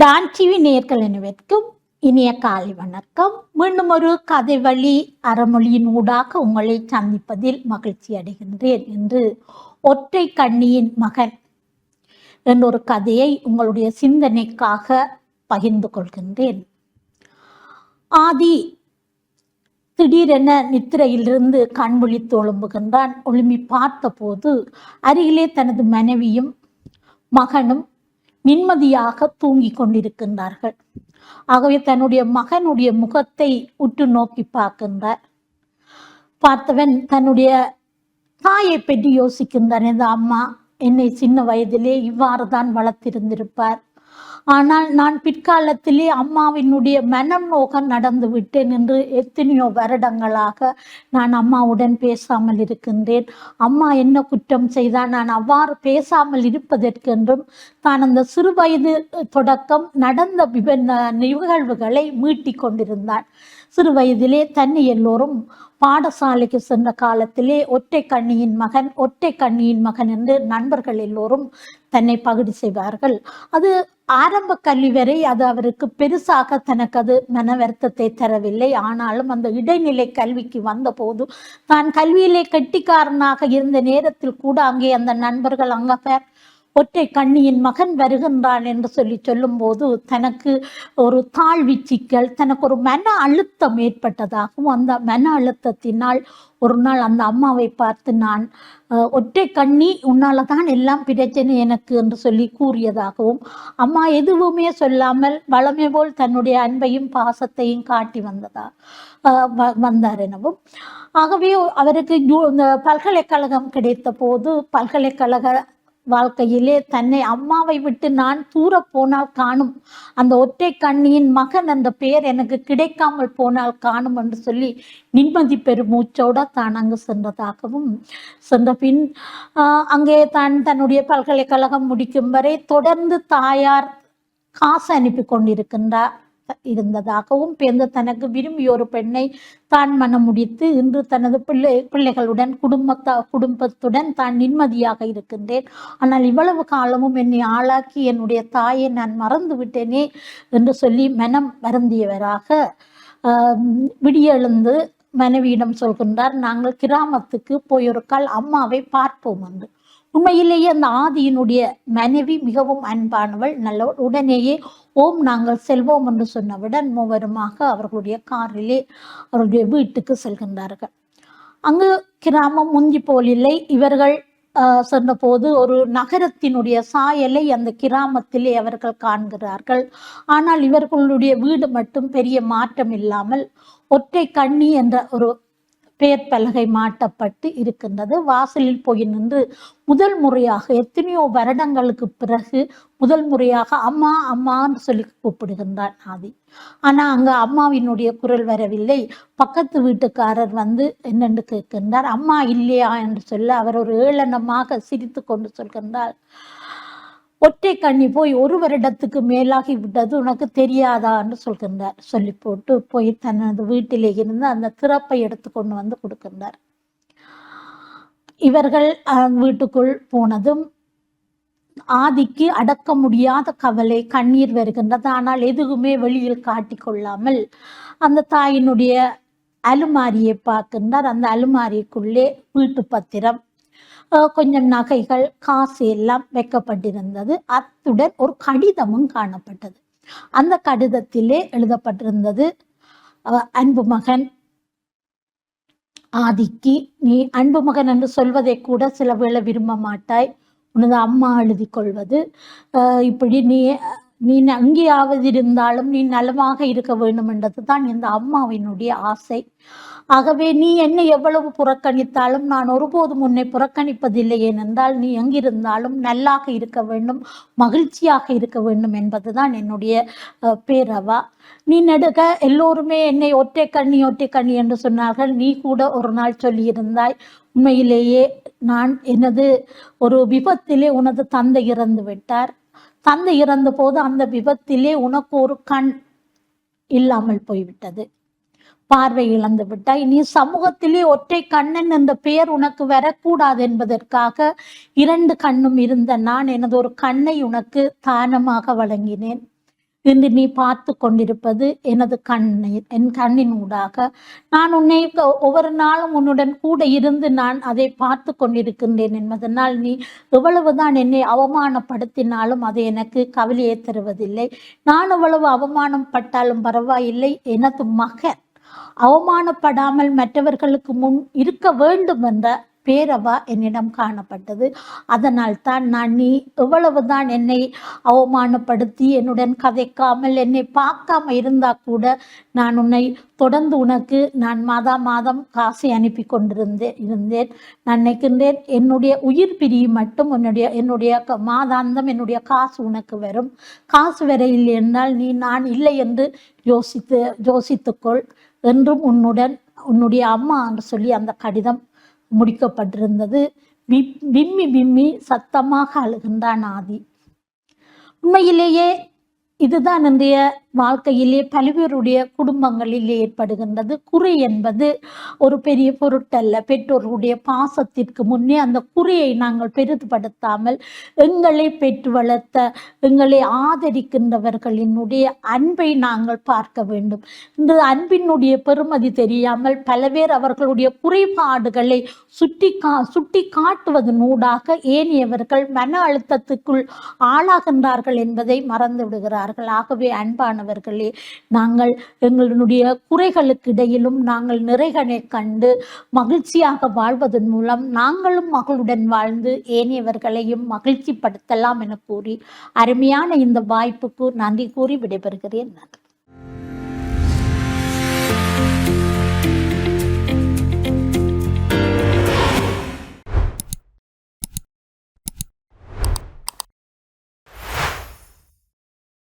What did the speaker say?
Don TV நேர்கள் அனைவருக்கும் இனிய காலை வணக்கம். மீண்டும் ஒரு கதை வழி அறமொழியின் ஊடாக உங்களை சந்திப்பதில் மகிழ்ச்சி அடைகின்றேன் என்று ஒற்றை கண்ணியின் மகன் என்ற ஒரு கதையை உங்களுடைய சிந்தனைக்காக பகிர்ந்து கொள்கின்றேன். ஆதி திடீரென நித்திரையிலிருந்து கண்விழித்து எழும்புகின்றான் பார்த்தபோது அருகிலே தனது மனைவியும் மகனும் நிம்மதியாக தூங்கிக் கொண்டிருக்கின்றார்கள். ஆகவே தன்னுடைய மகனுடைய முகத்தை உற்று நோக்கி பார்க்கின்றார். பார்த்தவன் தன்னுடைய தாயை பற்றி யோசிக்கின்றான். இந்த அம்மா என்னை சின்ன வயதிலே இவ்வாறு தான் வளர்த்திருந்திருப்பார். ஆனால் நான் பிற்காலத்திலே அம்மாவினுடைய மனம் நோக நடந்து விட்டேன் என்று எத்தனையோ வருடங்களாக நான் அம்மாவுடன் பேசாமல் இருக்கின்றேன். அம்மா என்ன குற்றம் செய்தால் நான் அவ்வாறு பேசாமல் இருப்பதற்கென்றும் தான் அந்த சிறு வயது தொடக்கம் நடந்த விப- நிகழ்வுகளை மீட்டிக் கொண்டிருந்தான் சிறு வயதிலே தன்னை எல்லோரும் பாடசாலைக்கு சென்ற காலத்திலே ஒற்றை கண்ணியின் மகன் ஒற்றை கண்ணியின் மகன் என்று நண்பர்கள் எல்லோரும் தன்னை பகுதி செய்வார்கள். அது ஆரம்ப கல்வி வரை அது அவருக்கு பெருசாக தனக்கு அது மன வருத்தத்தை தரவில்லை. ஆனாலும் அந்த இடைநிலை கல்விக்கு வந்தபோது தான் கல்வியிலே கெட்டிக்காரனாக இருந்த நேரத்தில் கூட அங்கே அந்த நண்பர்கள் அங்க பேர் ஒற்றை கண்ணியின் மகன் வருகின்றான் என்று சொல்லி சொல்லும்போது தனக்கு ஒரு தாழ்வி சிக்கல் தனக்கு ஒரு மன அழுத்தம் ஏற்பட்டதாகவும் அந்த மன அழுத்தத்தினால் ஒரு நாள் அந்த அம்மாவை பார்த்து நான் ஒற்றை கண்ணி உன்னால தான் எல்லாம் பிரச்சனை எனக்கு என்று சொல்லி கூறியதாகவும் அம்மா எதுவுமே சொல்லாமல் வளமை போல் தன்னுடைய அன்பையும் பாசத்தையும் காட்டி வந்ததா வ- வந்தார் எனவும். ஆகவே அவருக்கு இந்த பல்கலைக்கழகம் கிடைத்த போது பல்கலைக்கழக வாழ்க்கையிலே தன்னை அம்மாவை விட்டு நான் தூர போனால் காணும். அந்த ஒற்றை கண்ணியின் மகன் அந்த பெயர் எனக்கு கிடைக்காமல் போனால் காணும் என்று சொல்லி நிம்மதி பெருமூச்சோட தான் அங்கு சென்றதாகவும் சென்ற பின் அங்கே தான் தன்னுடைய பல்கலைக்கழகம் முடிக்கும் வரை தொடர்ந்து தாயார் காசு அனுப்பி கொண்டிருக்கின்றார். இருந்ததாகவும் பிறந்த தனக்கு விரும்பிய ஒரு பெண்ணை தான் மனம் முடித்து இன்று தனது பிள்ளை பிள்ளைகளுடன் குடும்பத்த குடும்பத்துடன் தான் நிம்மதியாக இருக்கின்றேன். ஆனால் இவ்வளவு காலமும் என்னை ஆளாக்கி என்னுடைய தாயை நான் மறந்து விட்டேனே என்று சொல்லி மனம் வருந்தியவராக விடியெழுந்து மனைவியிடம் சொல்கின்றார் நாங்கள் கிராமத்துக்கு போயொருக்கால் அம்மாவை பார்ப்போம் என்று. உண்மையிலேயே அந்த ஆதியினுடைய மனைவி மிகவும் அன்பானவள் நல்லவள். உடனேயே ஓம் நாங்கள் செல்வோம் என்று சொன்னவுடன் மூவருமாக அவர்களுடைய காரிலே அவருடைய வீட்டுக்கு செல்கின்றார்கள். அங்கு கிராமம் முந்தி போலில்லை இவர்கள் சொன்னபோது சென்றபோது ஒரு நகரத்தினுடைய சாயலை அந்த கிராமத்திலே அவர்கள் காண்கிறார்கள். ஆனால் இவர்களுடைய வீடு மட்டும் பெரிய மாற்றம் இல்லாமல் ஒற்றை கண்ணி என்ற ஒரு பெயர் பலகை மாட்டப்பட்டு இருக்கின்றது. வாசலில் போய் நின்று முதல் முறையாக எத்தனையோ வருடங்களுக்கு பிறகு முதல் முறையாக அம்மா அம்மான்னு சொல்லி கூப்பிடுகின்றார் ஆதி. ஆனா அங்க அம்மாவினுடைய குரல் வரவில்லை. பக்கத்து வீட்டுக்காரர் வந்து என்னென்று கேட்கின்றார். அம்மா இல்லையா என்று சொல்ல அவர் ஒரு ஏளனமாக சிரித்து கொண்டு சொல்கின்றார். ஒற்றை கண்ணி போய் ஒரு வருடத்துக்கு மேலாகி விட்டது உனக்கு தெரியாதா என்று சொல்கின்றார். சொல்லி போட்டு போய் தனது வீட்டிலே இருந்து அந்த திறப்பை எடுத்து கொண்டு வந்து கொடுக்கின்றார். இவர்கள் வீட்டுக்குள் போனதும் ஆதிக்கு அடக்க முடியாத கவலை கண்ணீர் வருகின்றது. ஆனால் எதுவுமே வெளியில் காட்டிக்கொள்ளாமல் அந்த தாயினுடைய அலுமாரியை பார்க்கின்றார். அந்த அலுமாரிக்குள்ளே வீட்டு பத்திரம் கொஞ்சம் நகைகள் காசு எல்லாம் வைக்கப்பட்டிருந்தது. அத்துடன் ஒரு கடிதமும் காணப்பட்டது. அந்த கடிதத்திலே எழுதப்பட்டிருந்தது அஹ், அன்பு மகன் ஆதிக்கு நீ அன்பு மகன் என்று சொல்வதை கூட சில வேளை விரும்ப மாட்டாய். உனது அம்மா எழுதி கொள்வது இப்படி நீ நீ அங்கேயாவது இருந்தாலும் நீ நலமாக இருக்க வேண்டும் என்றது தான் இந்த அம்மாவினுடைய ஆசை. ஆகவே நீ என்னை எவ்வளவு புறக்கணித்தாலும் நான் ஒருபோதும் உன்னை புறக்கணிப்பதில்லை. ஏனென்றால் நீ எங்கிருந்தாலும் நல்லாக இருக்க வேண்டும் மகிழ்ச்சியாக இருக்க வேண்டும் என்பதுதான் என்னுடைய பேரவா. நீ நடுக எல்லோருமே என்னை ஒற்றை கண்ணி ஒற்றை கண்ணி என்று சொன்னார்கள். நீ கூட ஒரு நாள் சொல்லியிருந்தாய் உண்மையிலேயே நான் எனது ஒரு விபத்திலே உனது தந்தை இறந்து விட்டார். தந்தை இறந்த போது அந்த விபத்திலே உனக்கு ஒரு கண் இல்லாமல் போய்விட்டது. பார்வை இழந்து விட்டாய். நீ சமூகத்திலே ஒற்றை கண்ணன் என்ற பெயர் உனக்கு வரக்கூடாது என்பதற்காக இரண்டு கண்ணும் இருந்த நான் எனது ஒரு கண்ணை உனக்கு தானமாக வழங்கினேன். இன்று நீ பார்த்து கொண்டிருப்பது எனது கண்ணீர் என் கண்ணின் ஊடாக. நான் உன்னை ஒவ்வொரு நாளும் உன்னுடன் கூட இருந்து நான் அதை பார்த்து கொண்டிருக்கின்றேன் என்பதனால் நீ எவ்வளவுதான் என்னை அவமானப்படுத்தினாலும் அது எனக்கு கவலையை தருவதில்லை. நான் எவ்வளவு அவமானம் பட்டாலும் பரவாயில்லை எனது மகன். அவமானப்படாமல் மற்றவர்களுக்கு முன் இருக்க வேண்டும் என்ற பேரவா என்னிடம் காணப்பட்டது. அதனால் தான் நான் நீ எவ்வளவுதான் என்னை அவமானப்படுத்தி என்னுடன் கதைக்காமல் என்னை பார்க்காம இருந்தா கூட நான் உன்னை தொடர்ந்து உனக்கு நான் மாதா மாதம் காசை அனுப்பி கொண்டிருந்தேன் இருந்தேன். நான் நினைக்கின்றேன் என்னுடைய உயிர் பிரியும் மட்டும் உன்னுடைய என்னுடைய க- மாதாந்தம் என்னுடைய காசு உனக்கு வரும். காசு வர இல்லை என்றால் நீ நான் இல்லை என்று யோசித்து யோசித்துக்கொள் என்றும் உன்னுடன் உன்னுடைய அம்மா என்று சொல்லி அந்த கடிதம் முடிக்கப்பட்டிருந்தது. விம்மி விம்மி சத்தமாக அழுகின்றான் ஆதி. உண்மையிலேயே இதுதான் இன்றைய வாழ்க்கையிலே பல்வேறுடைய குடும்பங்களில் ஏற்படுகின்றது. குறை என்பது ஒரு பெரிய பொருட்டல்ல. பெற்றோர்களுடைய பாசத்திற்கு முன்னே அந்த குறையை நாங்கள் பெரிதுபடுத்தாமல் எங்களை பெற்று வளர்த்த எங்களை ஆதரிக்கின்றவர்களினுடைய அன்பை நாங்கள் பார்க்க வேண்டும். இந்த அன்பினுடைய பெருமதி தெரியாமல் பல பேர் அவர்களுடைய குறைபாடுகளை சுட்டி கா சுட்டி காட்டுவதனூடாக ஏனையவர்கள் மன அழுத்தத்துக்குள் ஆளாகின்றார்கள் என்பதை மறந்து விடுகிறார்கள் ஆகவே அன்பான பிரியமானவர்களே நாங்கள் எங்களுடைய குறைகளுக்கு இடையிலும் நாங்கள் நிறைகளை கண்டு மகிழ்ச்சியாக வாழ்வதன் மூலம் நாங்களும் மகளுடன் வாழ்ந்து ஏனையவர்களையும் மகிழ்ச்சிப்படுத்தலாம் என கூறி அருமையான இந்த வாய்ப்புக்கு நன்றி கூறி விடைபெறுகிறேன். நன்றி